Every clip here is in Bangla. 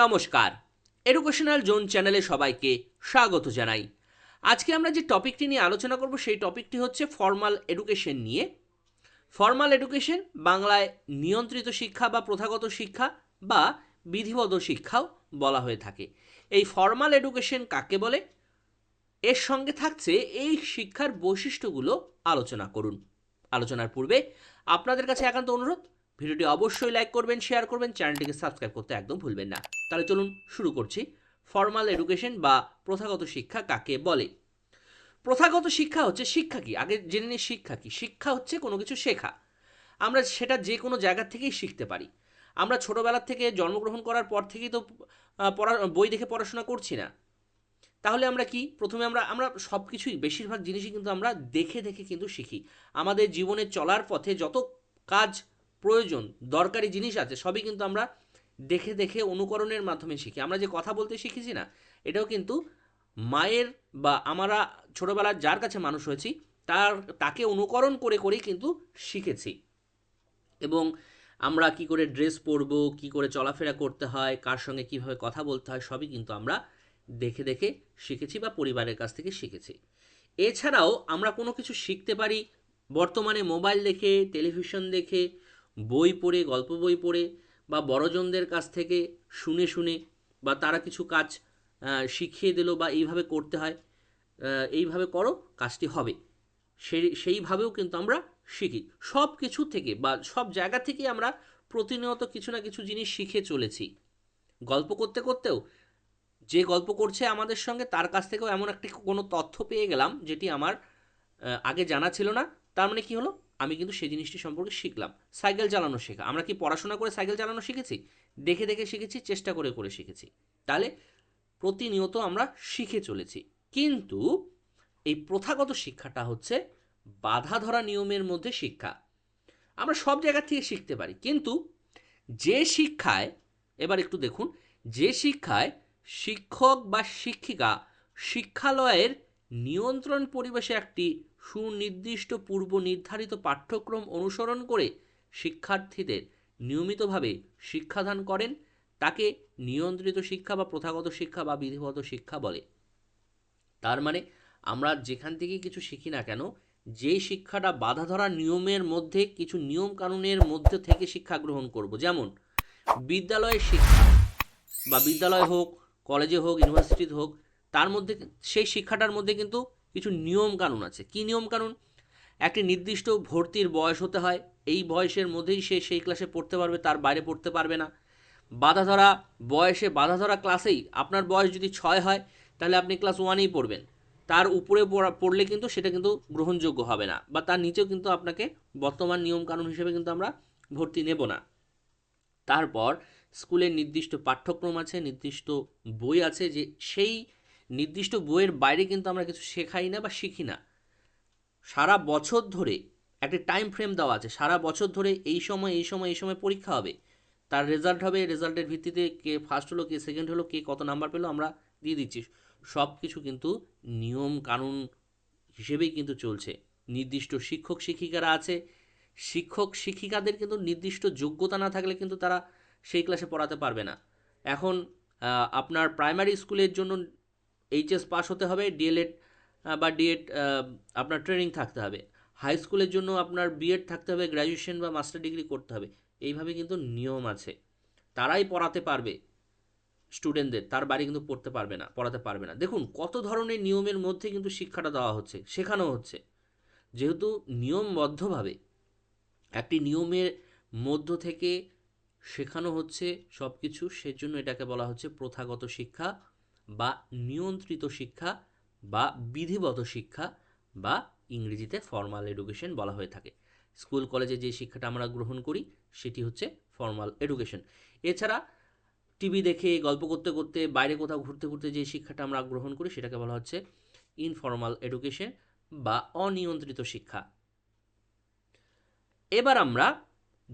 নমস্কার। এডুকেশনাল জোন চ্যানেলে সবাইকে স্বাগত জানাই। আজকে আমরা যে টপিকটি নিয়ে আলোচনা করব, সেই টপিকটি হচ্ছে ফর্মাল এডুকেশন নিয়ে। ফর্মাল এডুকেশন বাংলায় নিয়ন্ত্রিত শিক্ষা বা প্রথাগত শিক্ষা বা বিধিবদ্ধ শিক্ষাও বলা হয়ে থাকে। এই ফর্মাল এডুকেশন কাকে বলে? এর সঙ্গে থাকছে এই শিক্ষার বৈশিষ্ট্যগুলো আলোচনা করুন। আলোচনার পূর্বে আপনাদের কাছে একান্ত অনুরোধ ভিডিওটি অবশ্যই লাইক করবেন, শেয়ার করবেন, চ্যানেলটিকে সাবস্ক্রাইব করতে একদম ভুলবেন না। তাহলে চলুন শুরু করছি ফর্মাল এডুকেশন বা প্রথাগত শিক্ষা কাকে বলে? প্রথাগত শিক্ষা হচ্ছে শিক্ষা কি? আগে জেনে নিই শিক্ষা কি? শিক্ষা হচ্ছে কোনো কিছু শেখা। আমরা সেটা যে কোনো জায়গা থেকেই শিখতে পারি। আমরা ছোটোবেলার থেকে জন্মগ্রহণ করার পর থেকেই তো পড়া, বই দেখে পড়াশোনা করছি না। তাহলে আমরা কি? প্রথমে আমরা আমরা সব কিছুই বেশিরভাগ জিনিসই কিন্তু আমরা দেখে দেখে কিন্তু শিখি। আমাদের জীবনে চলার পথে যত কাজ প্রয়োজন, দরকারি জিনিস আছে, সবই কিন্তু আমরা দেখে দেখে অনুকরণের মাধ্যমে শিখি। আমরা যে কথা বলতে শিখেছি না, এটাও কিন্তু মায়ের বা আমরা ছোটোবেলার যার কাছে মানুষ হয়েছি, তার, তাকে অনুকরণ করে করেই কিন্তু শিখেছি। এবং আমরা কি করে ড্রেস পরবো, কি করে চলাফেরা করতে হয়, কার সঙ্গে কীভাবে কথা বলতে হয়, সবই কিন্তু আমরা দেখে দেখে শিখেছি বা পরিবারের কাছ থেকে শিখেছি। এছাড়াও আমরা কোনো কিছু শিখতে পারি, বর্তমানে মোবাইল দেখে, টেলিভিশন দেখে বই পড়ে, গল্প বই পড়ে বা বড়জনদের কাছ থেকে শুনে শুনে বা তারা কিছু কাজ শিখিয়ে দিল বা এইভাবে করতে হয় এইভাবে করো, কাজটি হবে। সেই সেইভাবেও কিন্তু আমরা শিখি। সব কিছু থেকে বা সব জায়গা থেকেই আমরা প্রতিনিয়ত কিছু না কিছু জিনিস শিখে চলেছি। গল্প করতে করতেও যে গল্প করছে আমাদের সঙ্গে, তার কাছ থেকেও এমন একটি কোনো তথ্য পেয়ে গেলাম, যেটি আমার আগে জানা ছিল না। তার মানে কি হলো? আমি কিন্তু সেই জিনিসটি সম্পর্কে শিখলাম। সাইকেল চালানো শেখা। আমরা কি পড়াশোনা করে সাইকেল চালানো শিখেছি? দেখে দেখে শিখেছি, চেষ্টা করে করে শিখেছি। তাহলে প্রতিনিয়ত আমরা শিখে চলেছি। কিন্তু এই প্রথাগত শিক্ষাটা হচ্ছে বাধা ধরা নিয়মের মধ্যে শিক্ষা। আমরা সব জায়গা থেকে শিখতে পারি। কিন্তু যে শিক্ষায়, এবার একটু দেখুন, যে শিক্ষায় শিক্ষক বা শিক্ষিকা শিক্ষালয়ের নিয়ন্ত্রণ পরিবেশে একটি সুনির্দিষ্ট পূর্ব নির্ধারিত পাঠ্যক্রম অনুসরণ করে শিক্ষার্থীদের নিয়মিতভাবে শিক্ষাদান করেন। তাকে নিয়ন্ত্রিত শিক্ষা বা প্রথাগত শিক্ষা বা বিধিবদ্ধ শিক্ষা বলে। তার মানে আমরা যেখান থেকে কিছু শিখি না কেন যে শিক্ষাটা বাধা ধরা নিয়মের মধ্যে, কিছু নিয়ম কানুনের মধ্যে থেকে শিক্ষা গ্রহণ করব। যেমন বিদ্যালয়ের শিক্ষা বা বিদ্যালয় হোক, কলেজে হোক, ইউনিভার্সিটিতে হোক, তার মধ্যে, সেই শিক্ষাটার মধ্যে কিন্তু কিছু নিয়ম কানুন আছে। কি নিয়ম কানুন একটি নির্দিষ্ট ভর্তির বয়স হতে হয়। এই বয়সের মধ্যেই সে সেই ক্লাসে পড়তে পারবে, তার বাইরে পড়তে পারবে না। বাধা ধরা, বয়সে বাধা ধরা ক্লাসেই আপনার বয়স যদি ছয় হয়, তাহলে আপনি ক্লাস ওয়ানেই পড়বেন। তার উপরে পড়া- পড়লে কিন্তু সেটা কিন্তু গ্রহণযোগ্য হবে না বা তার নিচেও কিন্তু আপনাকে বর্তমান নিয়মকানুন হিসেবে কিন্তু আমরা ভর্তি নেব না। তারপর স্কুলের নির্দিষ্ট পাঠ্যক্রম আছে, নির্দিষ্ট বই আছে যে সেই নির্দিষ্ট বইয়ের বাইরে কিন্তু আমরা কিছু শেখাই না বা শিখি না। সারা বছর ধরে একটা টাইম ফ্রেম দেওয়া আছে। সারা বছর ধরে এই সময় এই সময় এই সময় পরীক্ষা হবে। তার রেজাল্ট হবে রেজাল্টের ভিত্তিতে কে ফার্স্ট হলো, কে সেকেন্ড হলো, কে কত নাম্বার পেল আমরা দিয়ে দিচ্ছি। সব কিছু কিন্তু নিয়ম কানুন হিসেবেই কিন্তু চলছে। নির্দিষ্ট শিক্ষক, শিক্ষিকারা আছে। শিক্ষক, শিক্ষিকাদের কিন্তু নির্দিষ্ট যোগ্যতা না থাকলে কিন্তু তারা সেই ক্লাসে পড়াতে পারবে না। এখন আপনার প্রাইমারি স্কুলের জন্য এইচএস পাস হতে হবে ডিএলএড বা ডিএড আপনার ট্রেনিং থাকতে হবে। হাই স্কুলের জন্য আপনার বিএড থাকতে হবে গ্র্যাজুয়েশন বা মাস্টার ডিগ্রি করতে হবে। এইভাবে কিন্তু নিয়ম আছে। তারাই পড়াতে পারবে স্টুডেন্টদের তার বাড়ি কিন্তু পড়তে পারবে না, পড়াতে পারবে না। দেখুন, কত ধরনের নিয়মের মধ্যে কিন্তু শিক্ষাটা দেওয়া হচ্ছে, শেখানো হচ্ছে। যেহেতু নিয়মবদ্ধভাবে একটি নিয়মের মধ্য থেকে শেখানো হচ্ছে সব কিছু সেজন্য এটাকে বলা হচ্ছে প্রথাগত শিক্ষা। বা নিয়ন্ত্রিত শিক্ষা বা বিধিবদ্ধ শিক্ষা বা ইংরেজিতে ফর্মাল এডুকেশন বলা হয়ে থাকে। স্কুল, কলেজে যে শিক্ষাটা আমরা গ্রহণ করি, সেটি হচ্ছে ফর্মাল এডুকেশন এছাড়া টিভি দেখে, গল্প করতে করতে, বাইরে কোথাও ঘুরতে ঘুরতে যে শিক্ষাটা আমরা গ্রহণ করি, সেটাকে বলা হচ্ছে ইনফর্মাল এডুকেশন বা অনিয়ন্ত্রিত শিক্ষা। এবার আমরা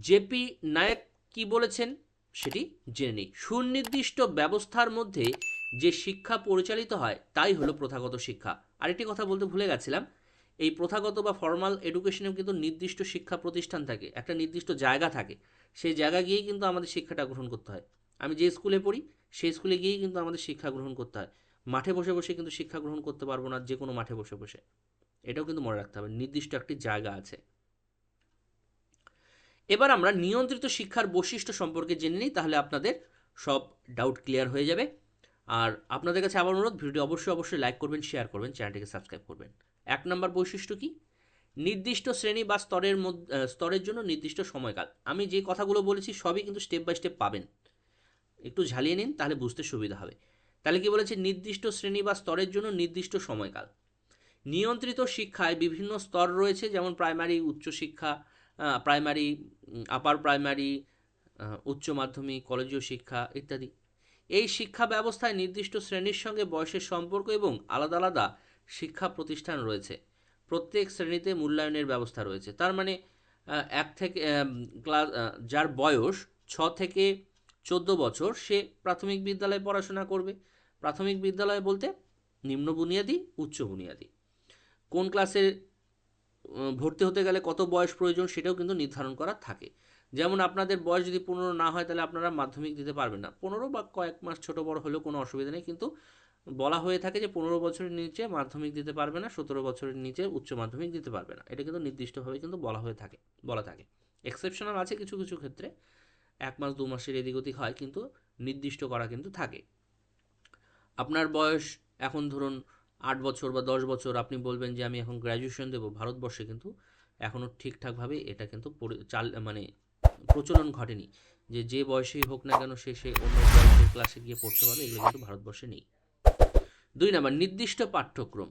জেপি নায়ক কি বলেছেন, সেটি জেনে নিই। সুনির্দিষ্ট ব্যবস্থার মধ্যে যে শিক্ষা পরিচালিত হয়, তাই হলো প্রথাগত শিক্ষা। আরেকটি কথা বলতে ভুলে গেছিলাম, এই প্রথাগত বা ফর্মাল এডুকেশনেও কিন্তু নির্দিষ্ট শিক্ষা প্রতিষ্ঠান থাকে, একটা নির্দিষ্ট জায়গা থাকে। সেই জায়গা গিয়েই কিন্তু আমাদের শিক্ষাটা গ্রহণ করতে হয়। আমি যে স্কুলে পড়ি, সেই স্কুলে গিয়েই কিন্তু আমাদের শিক্ষা গ্রহণ করতে হয়। মাঠে বসে বসে কিন্তু শিক্ষা গ্রহণ করতে পারব না যে কোনো মাঠে বসে বসে। এটাও কিন্তু মনে রাখতে হবে, নির্দিষ্ট একটি জায়গা আছে। এবার আমরা নিয়ন্ত্রিত শিক্ষার বৈশিষ্ট্য সম্পর্কে জেনে নিই, তাহলে আপনাদের সব ডাউট ক্লিয়ার হয়ে যাবে। আর আপনাদের কাছে আবার অনুরোধ, ভিডিওটি অবশ্যই অবশ্যই লাইক করবেন শেয়ার করবেন, চ্যানেলটিকে সাবস্ক্রাইব করবেন। এক নম্বর বৈশিষ্ট্য কি? নির্দিষ্ট শ্রেণি বা স্তরের মধ্যে স্তরের জন্য নির্দিষ্ট সময়কাল। আমি যে কথাগুলো বলেছি সবই কিন্তু স্টেপ বাই স্টেপ পাবেন। একটু ঝালিয়ে নিন, তাহলে বুঝতে সুবিধা হবে। তাহলে কি বলেছে? নির্দিষ্ট শ্রেণি বা স্তরের জন্য নির্দিষ্ট সময়কাল। নিয়ন্ত্রিত শিক্ষায় বিভিন্ন স্তর রয়েছে, যেমন প্রাইমারি উচ্চশিক্ষা প্রাইমারি আপার প্রাইমারি উচ্চ মাধ্যমিক, কলেজীয় শিক্ষা ইত্যাদি। এই শিক্ষা ব্যবস্থায় নির্দিষ্ট শ্রেণির সঙ্গে বয়সের সম্পর্ক এবং আলাদা আলাদা শিক্ষা প্রতিষ্ঠান রয়েছে। প্রত্যেক শ্রেণীতে মূল্যায়নের ব্যবস্থা রয়েছে। তার মানে এক থেকে ক্লাস যার বয়স ছ থেকে চোদ্দ বছর সে প্রাথমিক বিদ্যালয়ে পড়াশোনা করবে। প্রাথমিক বিদ্যালয় বলতে নিম্ন বুনিয়াদি উচ্চ বুনিয়াদি। কোন ক্লাসে উম, ভর্তি হতে গেলে কত বয়স প্রয়োজন সেটাও কিন্তু নির্ধারণ করা থাকে। যেমন আপনাদের বয়স যদি পনেরো না হয় তাহলে আপনারা মাধ্যমিক দিতে পারবেন না। পনেরো বা কয়েক মাস ছোট বড় হলেও কোনো অসুবিধা নেই। কিন্তু বলা হয়ে থাকে যে পনেরো বছরের নিচে মাধ্যমিক দিতে পারবে না, সতেরো বছরের নিচে উচ্চ মাধ্যমিক দিতে পারবে না। এটা কিন্তু নির্দিষ্টভাবে কিন্তু বলা হয়ে থাকে, বলা থাকে। এক্সেপশনাল আছে কিছু কিছু ক্ষেত্রে। এক মাস, দু মাসের এদিক ওদিক হয়, কিন্তু নির্দিষ্ট করা কিন্তু থাকে। আপনার বয়স এখন ধরুন আট বছর বা দশ বছর আপনি বলবেন যে আমি এখন গ্র্যাজুয়েশন দেবো ভারতবর্ষে, কিন্তু এখনও ঠিকঠাকভাবে এটা কিন্তু চাল মানে প্রচলন ঘটেনি। যে যে বয়সেই হোক না কেন সে সে অন্য বয়সের ক্লাসে গিয়ে পড়তে পারবে, এগুলো কিন্তু ভারতবর্ষে নেই। দুই নাম্বার, নির্দিষ্ট পাঠ্যক্রম।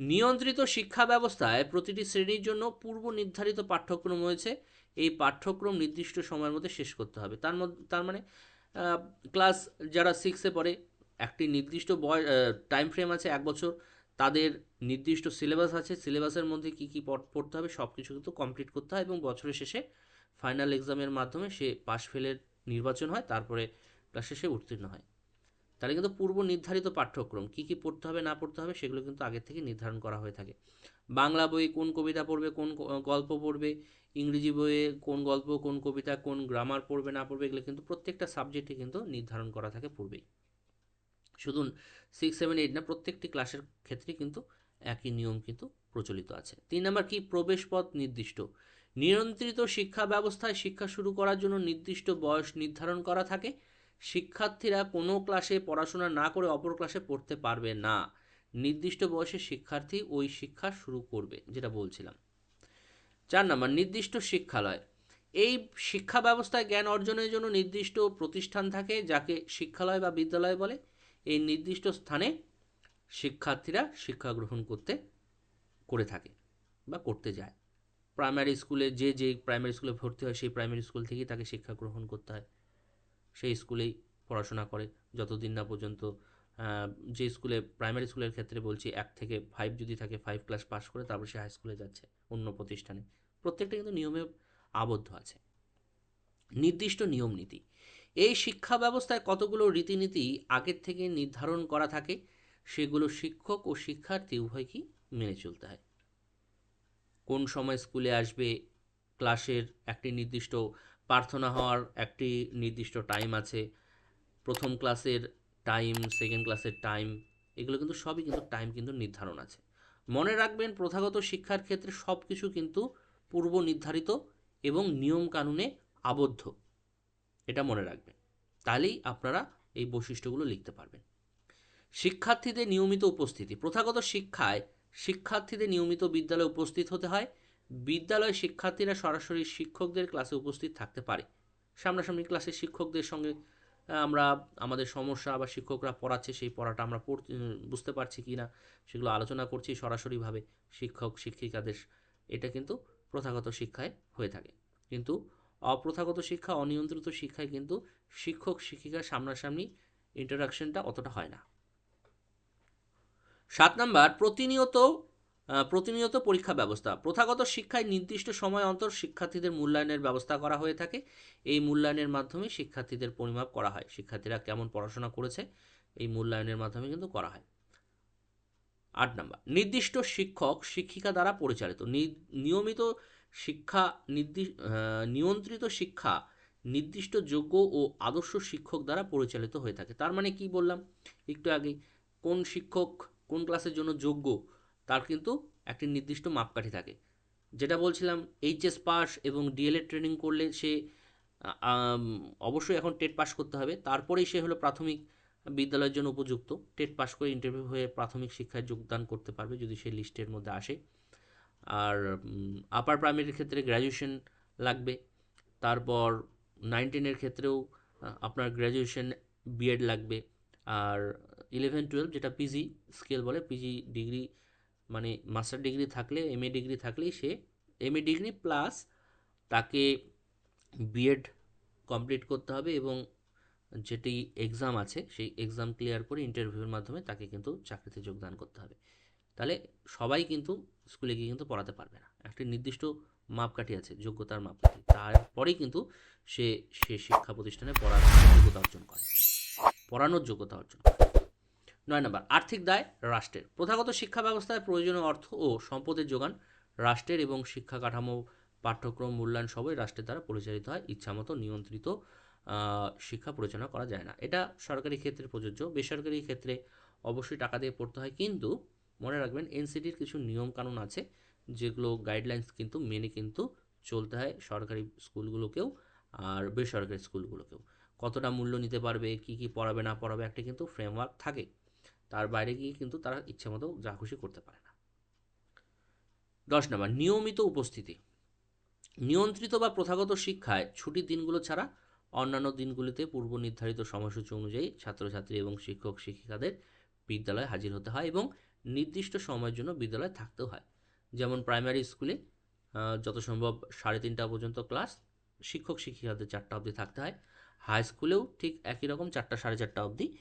নিয়ন্ত্রিত শিক্ষা ব্যবস্থায় প্রতিটি শ্রেণির জন্য পূর্ব নির্ধারিত পাঠ্যক্রম রয়েছে। এই পাঠ্যক্রম নির্দিষ্ট সময়ের মধ্যে শেষ করতে হবে। তার মধ্যে, তার মানে ক্লাস যারা সিক্সে পড়ে, একটি নির্দিষ্ট বয় টাইম ফ্রেম আছে এক বছর। তাদের নির্দিষ্ট সিলেবাস আছে। সিলেবাসের মধ্যে কী কী পড়তে হবে সব কিছু কিন্তু কমপ্লিট করতে হয় এবং বছরের শেষে ফাইনাল এক্সামের মাধ্যমে সে পাশ ফেলের নির্বাচন হয়, তারপরে ক্লাস শেষে উত্তীর্ণ হয়। তাহলে কিন্তু পূর্ব নির্ধারিত পাঠ্যক্রম, কী কী পড়তে হবে না পড়তে হবে সেগুলো কিন্তু আগের থেকে নির্ধারণ করা হয়ে থাকে। বাংলা বই কোন কবিতা পড়বে, কোন গল্প পড়বে, ইংরেজি বইয়ে কোন গল্প, কোন কবিতা, কোন গ্রামার পড়বে, না পড়বে, এগুলো কিন্তু প্রত্যেকটা সাবজেক্টে কিন্তু নির্ধারণ করা থাকে পূর্বেই। শুধু সিক্স সেভেন এইট না, প্রত্যেকটি ক্লাসের ক্ষেত্রে কিন্তু একই নিয়ম কিন্তু প্রচলিত আছে। তিন নম্বর কি? প্রবেশ পথ নির্দিষ্ট। নিয়ন্ত্রিত শিক্ষা ব্যবস্থায় শিক্ষা শুরু করার জন্য নির্দিষ্ট বয়স নির্ধারণ করা থাকে। শিক্ষার্থীরা কোনো ক্লাসে পড়াশোনা না করে অপর ক্লাসে পড়তে পারবে না। নির্দিষ্ট বয়সে শিক্ষার্থী ওই শিক্ষা শুরু করবে, যেটা বলছিলাম। চার নম্বর, নির্দিষ্ট শিক্ষালয়। এই শিক্ষা ব্যবস্থায় জ্ঞান অর্জনের জন্য নির্দিষ্ট প্রতিষ্ঠান থাকে, যাকে শিক্ষালয় বা বিদ্যালয় বলে। এই নির্দিষ্ট স্থানে শিক্ষার্থীরা শিক্ষা গ্রহণ করতে, করে থাকে বা করতে যায়। প্রাইমারি স্কুলে যে যে প্রাইমারি স্কুলে ভর্তি হয়, সেই প্রাইমারি স্কুল থেকেই তাকে শিক্ষা গ্রহণ করতে হয়। সেই স্কুলেই পড়াশোনা করে। যতদিন না পর্যন্ত যে স্কুলে প্রাইমারি স্কুলের ক্ষেত্রে বলছি, এক থেকে ফাইভ যদি থাকে ফাইভ ক্লাস পাস করে তারপর সে হাই স্কুলে যাচ্ছে অন্য প্রতিষ্ঠানে। প্রত্যেকটা কিন্তু নিয়মে আবদ্ধ আছে। নির্দিষ্ট নিয়ম নীতি। এই শিক্ষা ব্যবস্থায় কতগুলো রীতিনীতি আগের থেকে নির্ধারণ করা থাকে, সেগুলো শিক্ষক ও শিক্ষার্থী উভয়কেই মেনে চলতে হয়? কোন সময় স্কুলে আসবে, ক্লাসের একটি নির্দিষ্ট প্রার্থনা হওয়ার একটি নির্দিষ্ট টাইম আছে, প্রথম ক্লাসের টাইম, সেকেন্ড ক্লাসের টাইম, এগুলো কিন্তু সবই কিন্তু টাইম কিন্তু নির্ধারণ আছে। মনে রাখবেন, প্রথাগত শিক্ষার ক্ষেত্রে সব কিছু কিন্তু পূর্ব নির্ধারিত এবং নিয়ম কানুনে আবদ্ধ। এটা মনে রাখবেন। তাহলেই আপনারা এই বৈশিষ্ট্যগুলো লিখতে পারবেন। শিক্ষার্থীদের নিয়মিত উপস্থিতি। প্রথাগত শিক্ষায় শিক্ষার্থীদের নিয়মিত বিদ্যালয়ে উপস্থিত হতে হয়। বিদ্যালয়ে শিক্ষার্থীরা সরাসরি শিক্ষকদের ক্লাসে উপস্থিত থাকতে পারে। সামনাসামনি ক্লাসে শিক্ষকদের সঙ্গে আমরা, আমাদের সমস্যা বা শিক্ষকরা পড়াচ্ছে, সেই পড়াটা আমরা পড়- বুঝতে পারছি কি না, সেগুলো আলোচনা করছি সরাসরিভাবে শিক্ষক, শিক্ষিকাদের। এটা কিন্তু প্রথাগত শিক্ষায় হয়ে থাকে। কিন্তু অপ্রথাগত শিক্ষা, অনিয়ন্ত্রিত শিক্ষায় কিন্তু শিক্ষক শিক্ষিকার সামনাসামনি ইন্টারাকশনটা অতটা হয় না। সাত নাম্বার, প্রতিনিয়ত প্রতিনিয়ত পরীক্ষা ব্যবস্থা। প্রথাগত শিক্ষায় নির্দিষ্ট সময় অন্তর শিক্ষার্থীদের মূল্যায়নের ব্যবস্থা করা হয়ে থাকে। এই মূল্যায়নের মাধ্যমে শিক্ষার্থীদের পরিমাপ করা হয়। শিক্ষার্থীরা কেমন পড়াশোনা করেছে, এই মূল্যায়নের মাধ্যমে কিন্তু করা হয়। আট নাম্বার, নির্দিষ্ট শিক্ষক, শিক্ষিকা দ্বারা পরিচালিত। নিয়মিত শিক্ষা নির্দি নিয়ন্ত্রিত শিক্ষা নির্দিষ্ট যোগ্য ও আদর্শ শিক্ষক দ্বারা পরিচালিত হয়ে থাকে। তার মানে কি বললাম? একটু আগে কোন শিক্ষক কোন ক্লাসের জন্য যোগ্য, তার কিন্তু একটি নির্দিষ্ট মাপকাঠি থাকে। যেটা বলছিলাম এইচএস পাস এবং ডিএলএড ট্রেনিং করলে সে অবশ্যই এখন টেট পাস করতে হবে। তারপরেই সে হলো প্রাথমিক বিদ্যালয়ের জন্য উপযুক্ত। টেট পাস করে ইন্টারভিউ হয়ে প্রাথমিক শিক্ষায় যোগদান করতে পারবে যদি সে লিস্টের মধ্যে আসে। আর আপার প্রাইমারির ক্ষেত্রে গ্র্যাজুয়েশন লাগবে। তারপর নাইন টেনের ক্ষেত্রেও আপনার গ্র্যাজুয়েশন বিএড লাগবে। আর ইলেভেন টুয়েলভ যেটা পিজি স্কেল বলে পিজি ডিগ্রি মানে মাস্টার ডিগ্রি থাকলে এম এ ডিগ্রি থাকলেই সে এম এ ডিগ্রি প্লাস তাকে বিএড কমপ্লিট করতে হবে এবং যেটি এক্সাম আছে, সেই এক্সাম ক্লিয়ার করে ইন্টারভিউর মাধ্যমে তাকে কিন্তু চাকরিতে যোগদান করতে হবে। তাহলে সবাই কিন্তু স্কুলে গিয়ে কিন্তু পড়াতে পারবে না। একটি নির্দিষ্ট মাপকাঠি আছে, যোগ্যতার মাপকাঠি। তারপরেই কিন্তু সে সে শিক্ষা প্রতিষ্ঠানে পড়ার যোগ্যতা অর্জন করে। পড়ানোর যোগ্যতা অর্জন করে। নয় নম্বর, আর্থিক দায় রাষ্ট্রের। প্রথাগত শিক্ষা ব্যবস্থায় প্রয়োজনীয় অর্থ ও সম্পদের যোগান রাষ্ট্রের এবং শিক্ষা কাঠামো, পাঠ্যক্রম, মূল্যায়ন সবই রাষ্ট্রের দ্বারা পরিচালিত হয়। ইচ্ছামতো নিয়ন্ত্রিত শিক্ষা পরিচালনা করা যায় না। এটা সরকারি ক্ষেত্রে প্রযোজ্য। বেসরকারি ক্ষেত্রে অবশ্যই টাকা দিয়ে পড়তে হয়। কিন্তু মনে রাখবেন এনসিটির কিছু নিয়ম কানুন আছে, যেগুলো গাইডলাইন্স কিন্তু মেনে কিন্তু চলতে হয় সরকারি স্কুলগুলোকেও আর বেসরকারি স্কুলগুলোকেও। কতটা মূল্য নিতে পারবে, কি কি পড়াবে, না পড়াবে, একটা কিন্তু ফ্রেমওয়ার্ক থাকে। তার বাইরে গিয়ে কিন্তু তারা ইচ্ছে মতো যা খুশি করতে পারে না। দশ নম্বর, নিয়মিত উপস্থিতি। নিয়ন্ত্রিত বা প্রথাগত শিক্ষায় ছুটির দিনগুলো ছাড়া অন্যান্য দিনগুলিতে পূর্ব নির্ধারিত সময়সূচি অনুযায়ী ছাত্রছাত্রী এবং শিক্ষক শিক্ষিকাদের বিদ্যালয়ে হাজির হতে হয় এবং নির্দিষ্ট সময়ের জন্য বিদ্যালয়ে থাকতেও হয়। যেমন প্রাইমারি স্কুলে যত সম্ভব সাড়ে তিনটা পর্যন্ত ক্লাস শিক্ষক, শিক্ষিকাদের চারটা অবধি থাকতে হয়। হাই স্কুলেও ঠিক একই রকম চারটা, সাড়ে চারটা অবধি।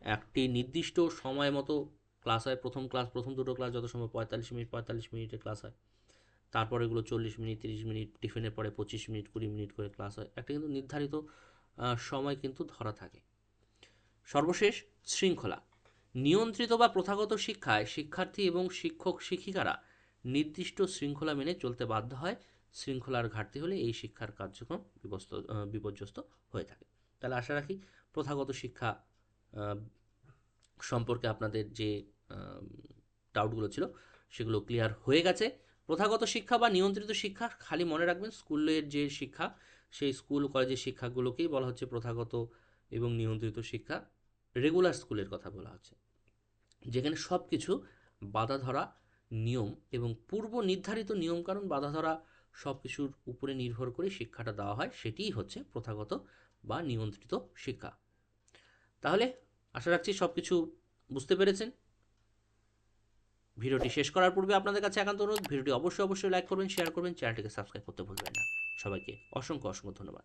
একটি নির্দিষ্ট সময় মতো ক্লাস হয়। প্রথম ক্লাস প্রথম দুটো ক্লাস যত সময় পঁয়তাল্লিশ মিনিট, পঁয়তাল্লিশ মিনিটের ক্লাস হয়। তারপর এগুলো চল্লিশ মিনিট, তিরিশ মিনিট, টিফিনের পরে পঁচিশ মিনিট, কুড়ি মিনিট করে ক্লাস হয়। একটা কিন্তু নির্ধারিত সময় কিন্তু ধরা থাকে। সর্বশেষ, শৃঙ্খলা। নিয়ন্ত্রিত বা প্রথাগত শিক্ষায় শিক্ষার্থী এবং শিক্ষক শিক্ষিকারা নির্দিষ্ট শৃঙ্খলা মেনে চলতে বাধ্য হয়। শৃঙ্খলার ঘাটতি হলে এই শিক্ষার কার্যক্রম বিপর্যস্ত হয়ে থাকে। তাহলে আশা রাখি প্রথাগত শিক্ষা সম্পর্কে আপনাদের যে ডাউটগুলো ছিল সেগুলো ক্লিয়ার হয়ে গেছে। প্রথাগত শিক্ষা বা নিয়ন্ত্রিত শিক্ষা খালি মনে রাখবেন স্কুলের যে শিক্ষা, সেই স্কুল কলেজের শিক্ষাগুলোকেই বলা হচ্ছে প্রথাগত এবং নিয়ন্ত্রিত শিক্ষা। রেগুলার স্কুলের কথা বলা হচ্ছে। যেখানে সব কিছু বাধা ধরা নিয়ম এবং পূর্ব নির্ধারিত নিয়মকানুন বাধা ধরা সব কিছুর উপরে নির্ভর করে শিক্ষাটা দেওয়া হয়, সেটিই হচ্ছে প্রথাগত বা নিয়ন্ত্রিত শিক্ষা। তাহলে আশা রাখছি সব কিছু বুঝতে পেরেছেন। ভিডিওটি শেষ করার পূর্বে আপনাদের কাছে একান্ত অনুরোধ, ভিডিওটি অবশ্যই অবশ্যই লাইক করবেন শেয়ার করবেন চ্যানেলটিকে সাবস্ক্রাইব করতে ভুলবেন না। সবাইকে অসংখ্য অসংখ্য ধন্যবাদ।